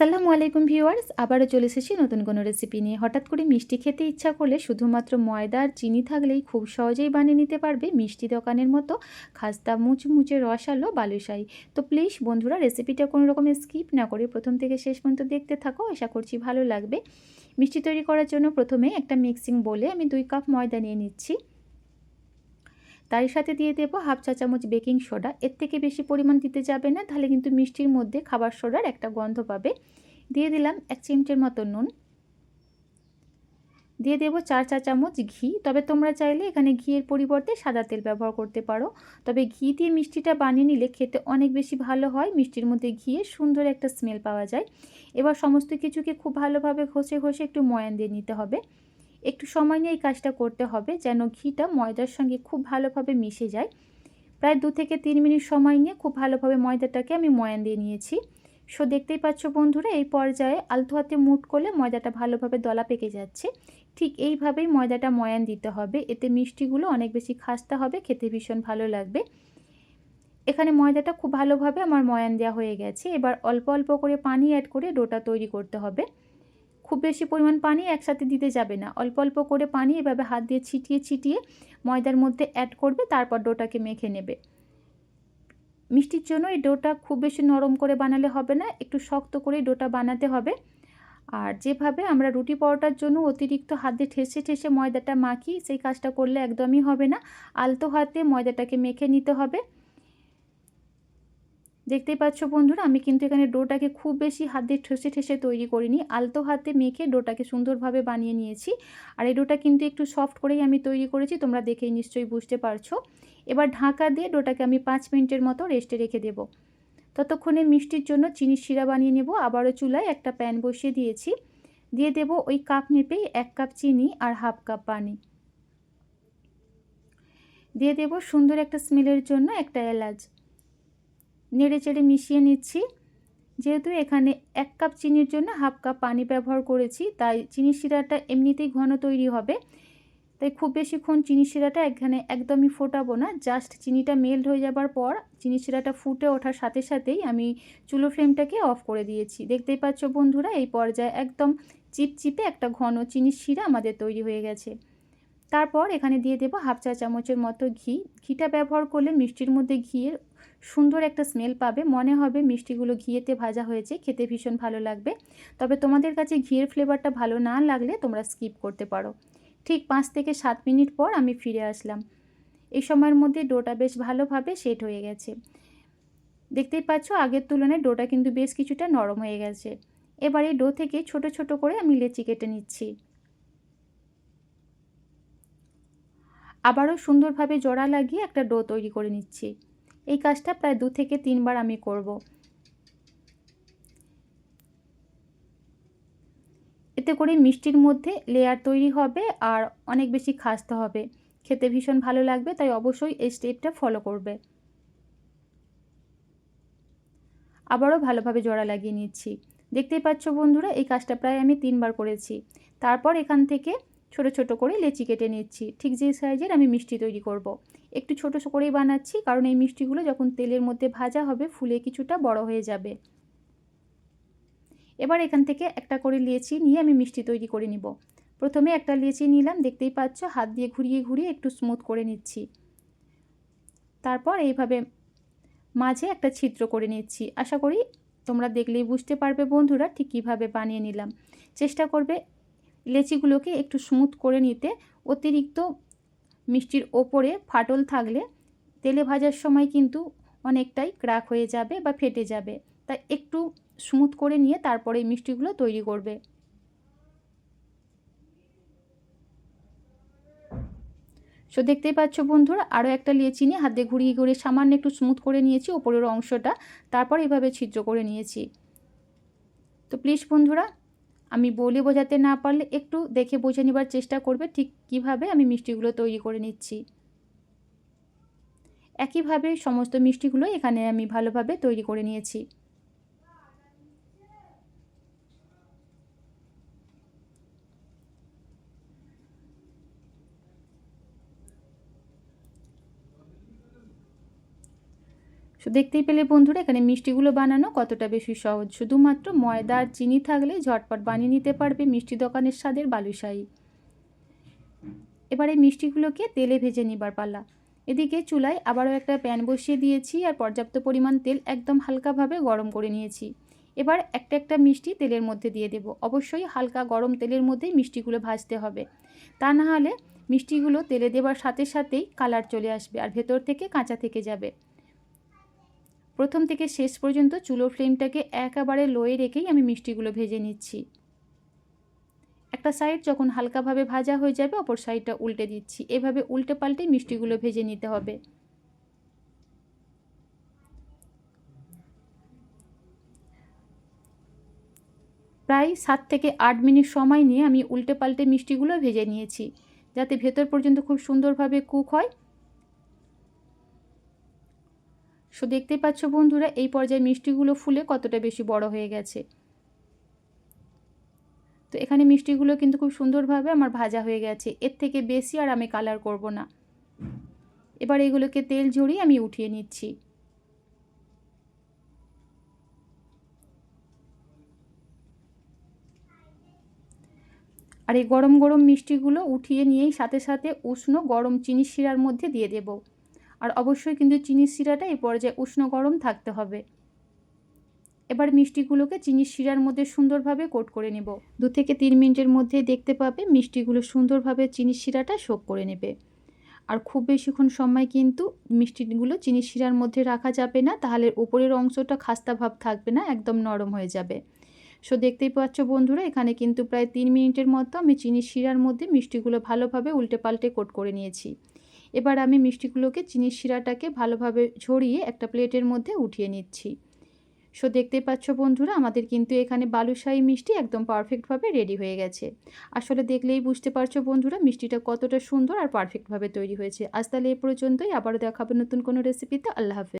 আসসালামু আলাইকুম ভিউয়ার্স, আবারও চলে এসেছি নতুন কোনো রেসিপি নিয়ে। হঠাৎ করে মিষ্টি খেতে ইচ্ছা করলে শুধুমাত্র ময়দা আর চিনি থাকলেই খুব সহজেই বানিয়ে নিতে পারবে মিষ্টি দোকানের মতো খাস্তা, মুচমুচে রসালো বালুশাই তো প্লিজ বন্ধুরা রেসিপিটা কোনো রকম স্কিপ না করে প্রথম থেকে শেষ পর্যন্ত দেখতে থাকো, আশা করছি ভালো লাগবে। মিষ্টি তৈরি করার জন্য প্রথমে একটা মিক্সিং বলে আমি দুই কাপ ময়দা নিয়ে নিচ্ছি। তার সাথে দিয়ে দেবো হাফ চা চামচ বেকিং সোডা। এর থেকে বেশি পরিমাণ দিতে যাবে না, তাহলে কিন্তু মিষ্টির মধ্যে খাবার সোডার একটা গন্ধ পাবে। দিয়ে দিলাম এক চিমটের মতো নুন। দিয়ে দেবো চার চা চামচ ঘি। তবে তোমরা চাইলে এখানে ঘিয়ের পরিবর্তে সাদা তেল ব্যবহার করতে পারো। তবে ঘি দিয়ে মিষ্টিটা বানিয়ে নিলে খেতে অনেক বেশি ভালো হয়। মিষ্টির মধ্যে ঘিয়ে সুন্দর একটা স্মেল পাওয়া যায়। এবার সমস্ত কিছুকে খুব ভালোভাবে ঘষে ঘষে একটু ময়ান দিয়ে নিতে হবে। একটু সময় নিয়ে এই কাজটা করতে হবে যেন ঘিটা ময়দার সঙ্গে খুব ভালোভাবে মিশে যায়। প্রায় দু থেকে তিন মিনিট সময় নিয়ে খুব ভালোভাবে ময়দাটাকে আমি ময়ান দিয়ে নিয়েছি। সো, দেখতেই পাচ্ছ বন্ধুরা, এই পর্যায়ে আলতো হাতে মুট করলে ময়দাটা ভালোভাবে দলা পেকে যাচ্ছে। ঠিক এইভাবেই ময়দাটা ময়ান দিতে হবে। এতে মিষ্টিগুলো অনেক বেশি খাস্তা হবে, খেতে ভীষণ ভালো লাগবে। এখানে ময়দাটা খুব ভালোভাবে আমার ময়ান দেওয়া হয়ে গেছে। এবার অল্প অল্প করে পানি অ্যাড করে ডোটা তৈরি করতে হবে। খুব বেশি পরিমাণ পানি একসাথে দিতে যাবে না। অল্প অল্প করে পানি এভাবে হাত দিয়ে ছিটিয়ে ছিটিয়ে ময়দার মধ্যে অ্যাড করবে, তারপর ডোটাকে মেখে নেবে। মিষ্টির জন্য এই ডোটা খুব বেশি নরম করে বানালে হবে না, একটু শক্ত করে ডোটা বানাতে হবে। আর যেভাবে আমরা রুটি পরোটার জন্য অতিরিক্ত হাত দিয়ে ঠেসে ঠেসে ময়দাটা মাখি, সেই কাজটা করলে একদমই হবে না। আলতো হাতে ময়দাটাকে মেখে নিতে হবে। দেখতেই পাচ্ছ বন্ধুরা, আমি কিন্তু এখানে ডোটাকে খুব বেশি হাত দিয়ে ঠেসে ঠেসে তৈরি করিনি, আলতো হাতে মেখে ডোটাকে সুন্দরভাবে বানিয়ে নিয়েছি। আর এই ডোটা কিন্তু একটু সফট করেই আমি তৈরি করেছি, তোমরা দেখেই নিশ্চয়ই বুঝতে পারছ। এবার ঢাকা দিয়ে ডোটাকে আমি পাঁচ মিনিটের মতো রেস্টে রেখে দেবো। ততক্ষণে মিষ্টির জন্য চিনির শিরা বানিয়ে নেব, আবারও চুলায় একটা প্যান বসিয়ে দিয়েছি। দিয়ে দেব ওই কাপ মেপেই এক কাপ চিনি আর হাফ কাপ পানি। দিয়ে দেব সুন্দর একটা স্মেলের জন্য একটা এলাচ। নেড়ে চেড়ে মিশিয়ে নিচ্ছি। যেহেতু এখানে এক কাপ চিনির জন্য হাফ কাপ পানি ব্যবহার করেছি, তাই চিনি শিরাটা এমনিতেই ঘন তৈরি হবে। তাই খুব বেশিক্ষণ চিনি শিরাটা এখানে একদমই ফোটাবো না। জাস্ট চিনিটা মেল্ট হয়ে যাবার পর চিনি শিরাটা ফুটে ওঠার সাথে সাথেই আমি চুলো ফ্লেমটাকে অফ করে দিয়েছি। দেখতেই পাচ্ছ বন্ধুরা, এই পর্যায়ে একদম চিপচিপে একটা ঘন চিনির শিরা আমাদের তৈরি হয়ে গেছে। তারপর এখানে দিয়ে দেবো হাফ চা চামচের মতো ঘি। ঘিটা ব্যবহার করলে মিষ্টির মধ্যে ঘিয়ের সুন্দর একটা স্মেল পাবে। মনে হবে মিষ্টিগুলো ঘিয়েতে ভাজা হয়েছে, খেতে ভীষণ ভালো লাগবে। তবে তোমাদের কাছে ঘিয়ের ফ্লেভারটা ভালো না লাগলে তোমরা স্কিপ করতে পারো। ঠিক পাঁচ থেকে সাত মিনিট পর আমি ফিরে আসলাম। এই সময়ের মধ্যে ডোটা বেশ ভালোভাবে সেট হয়ে গেছে। দেখতেই পাচ্ছ, আগের তুলনায় ডোটা কিন্তু বেশ কিছুটা নরম হয়ে গেছে। এবার এই ডো থেকে ছোট ছোট করে আমি লেচি কেটে নিচ্ছি। আবারও সুন্দরভাবে জোড়া লাগিয়ে একটা ডো তৈরি করে নিচ্ছি। এই কাজটা প্রায় দু থেকে তিনবার আমি করব। এতে করে মিষ্টির মধ্যে লেয়ার তৈরি হবে আর অনেক বেশি খাসতে হবে। খেতে ভীষণ ভালো লাগবে, তাই অবশ্যই এই স্টেপটা ফলো করবে। আবারও ভালোভাবে জোড়া লাগিয়ে নিচ্ছি। দেখতেই পাচ্ছ বন্ধুরা, এই কাজটা প্রায় আমি তিনবার করেছি। তারপর এখান থেকে ছোট ছোট করে লেচি কেটে নিচ্ছি। ঠিক যে সাইজের আমি মিষ্টি তৈরি করব। একটু ছোট করেই বানাচ্ছি, কারণ এই মিষ্টিগুলো যখন তেলের মধ্যে ভাজা হবে, ফুলে কিছুটা বড় হয়ে যাবে। এবার এখান থেকে একটা করে লেচি নিয়ে আমি মিষ্টি তৈরি করে নিব। প্রথমে একটা লেচি নিলাম, দেখতেই পাচ্ছ হাত দিয়ে ঘুরিয়ে ঘুরিয়ে একটু স্মুথ করে নিচ্ছি। তারপর এইভাবে মাঝে একটা ছিদ্র করে নিচ্ছি। আশা করি তোমরা দেখলেই বুঝতে পারবে বন্ধুরা ঠিক কীভাবে বানিয়ে নিলাম। চেষ্টা করবে লেচিগুলোকে একটু স্মুথ করে নিতে অতিরিক্ত মিষ্টির ওপরে ফাটল থাকলে তেলে ভাজার সময় কিন্তু অনেকটাই ক্র্যাক হয়ে যাবে বা ফেটে যাবে। তাই একটু স্মুথ করে নিয়ে তারপরে মিষ্টিগুলো তৈরি করবে। সো দেখতেই পাচ্ছ বন্ধুরা, আরও একটা লিয়েছি নিয়ে হাতে ঘুরিয়ে ঘুরিয়ে সামান্য একটু স্মুথ করে নিয়েছি, ওপরের অংশটা। তারপর এভাবে ছিদ্র করে নিয়েছি। তো প্লিজ বন্ধুরা আমি বলে বোঝাতে না পারলে একটু দেখে বুঝে নেবার চেষ্টা করবে ঠিক কীভাবে আমি মিষ্টিগুলো তৈরি করে নিচ্ছি। একইভাবে সমস্ত মিষ্টিগুলো এখানে আমি ভালোভাবে তৈরি করে নিয়েছি। দেখতেই পেলে বন্ধুরা, এখানে মিষ্টিগুলো বানানো কতটা বেশি সহজ। শুধুমাত্র ময়দা আর চিনি থাকলে ঝটপট বানিয়ে নিতে পারবে মিষ্টি দোকানের স্বাদের বালুশাহী। এবারে মিষ্টিগুলোকে তেলে ভেজে নিবার পালা। এদিকে চুলায় আবারও একটা প্যান বসিয়ে দিয়েছি আর পর্যাপ্ত পরিমাণ তেল একদম হালকাভাবে গরম করে নিয়েছি। এবার একটা একটা মিষ্টি তেলের মধ্যে দিয়ে দেব। অবশ্যই হালকা গরম তেলের মধ্যেই মিষ্টিগুলো ভাজতে হবে। তা না হলে মিষ্টিগুলো তেলে দেওয়ার সাথে সাথেই কালার চলে আসবে আর ভেতর থেকে কাঁচা থেকে যাবে। প্রথম থেকে শেষ পর্যন্ত চুলো ফ্লেমটাকে একেবারে লোয়ে রেখেই আমি মিষ্টিগুলো ভেজে নিচ্ছি। একটা সাইড যখন হালকাভাবে ভাজা হয়ে যাবে, অপর সাইডটা উল্টে দিচ্ছি। এভাবে উল্টে পাল্টে মিষ্টিগুলো ভেজে নিতে হবে। প্রায় সাত থেকে আট মিনিট সময় নিয়ে আমি উল্টে পাল্টে মিষ্টিগুলো ভেজে নিয়েছি, যাতে ভেতর পর্যন্ত খুব সুন্দরভাবে কুক হয় সো দেখতে পাচ্ছ বন্ধুরা, এই পর্যায়ে মিষ্টিগুলো ফুলে কতটা বেশি বড় হয়ে গেছে। তো এখানে মিষ্টিগুলো কিন্তু খুব সুন্দরভাবে আমার ভাজা হয়ে গেছে। এর থেকে বেশি আর আমি কালার করব না। এবার এগুলোকে তেল ঝরিয়ে আমি উঠিয়ে নিচ্ছি। আর এই গরম গরম মিষ্টিগুলো উঠিয়ে নিয়েই সাথে সাথে উষ্ণ গরম চিনি শিরার মধ্যে দিয়ে দেব। আর অবশ্যই কিন্তু চিনির শিরাটা এই পর্যায়ে উষ্ণ গরম থাকতে হবে। এবার মিষ্টিগুলোকে চিনির শিরার মধ্যে সুন্দরভাবে কোট করে নেব। দু থেকে তিন মিনিটের মধ্যে দেখতে পাবে মিষ্টিগুলো সুন্দরভাবে চিনির শিরাটা শোক করে নেবে। আর খুব বেশিক্ষণ সময় কিন্তু মিষ্টিগুলো চিনির শিরার মধ্যে রাখা যাবে না, তাহলে উপরের অংশটা খাস্তা ভাব থাকবে না, একদম নরম হয়ে যাবে। সো দেখতেই পাচ্ছ বন্ধুরা, এখানে কিন্তু প্রায় তিন মিনিটের মতো আমি চিনির শিরার মধ্যে মিষ্টিগুলো ভালোভাবে উল্টে পাল্টে কোট করে নিয়েছি। এবার আমি মিষ্টিগুলোকে চিনির শিরাটাকে ভালোভাবে ঝরিয়ে একটা প্লেটের মধ্যে উঠিয়ে নিচ্ছি। সো, দেখতেই পাচ্ছ বন্ধুরা, আমাদের কিন্তু এখানে বালুশাহী মিষ্টি একদম পারফেক্টভাবে রেডি হয়ে গেছে। আসলে দেখলেই বুঝতে পারছ বন্ধুরা, মিষ্টিটা কতটা সুন্দর আর পারফেক্টভাবে তৈরি হয়েছে। আজ তাহলে এ পর্যন্তই, আবারও দেখাবো নতুন কোনো রেসিপিতে আল্লাহ হাফেজ।